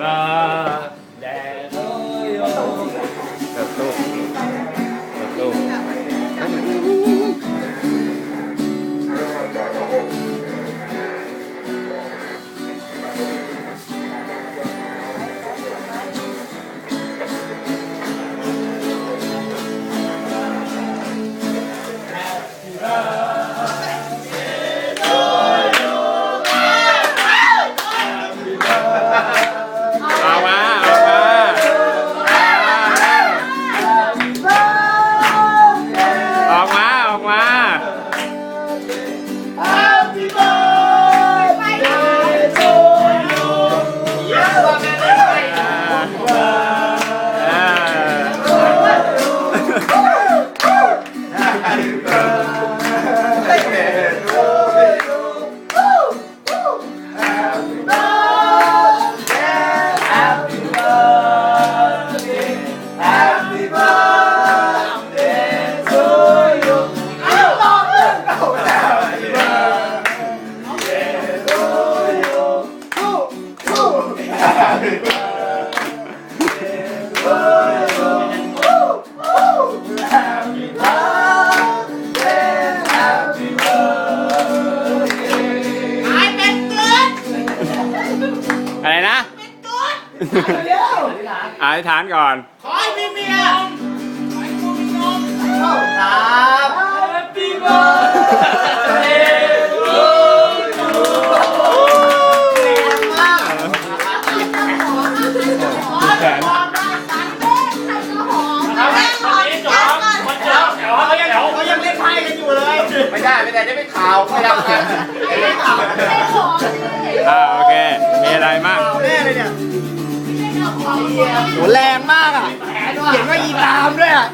Yeah. อะไรนะอธิษฐานก่อน ขอให้มี เมียขอให้กูมีนมครับ Happy birthday to you เขายังเล่นไพ่กันอยู่เลย ไม่ได้ไม่ได้ได้ไม่ข่าวไม่ได้ไม่ได้อ่าโอเค มีอะไรมั่งแน่เลยเนี่ยโหแรงมากอะ เขียนว่าอีตามด้วยอะ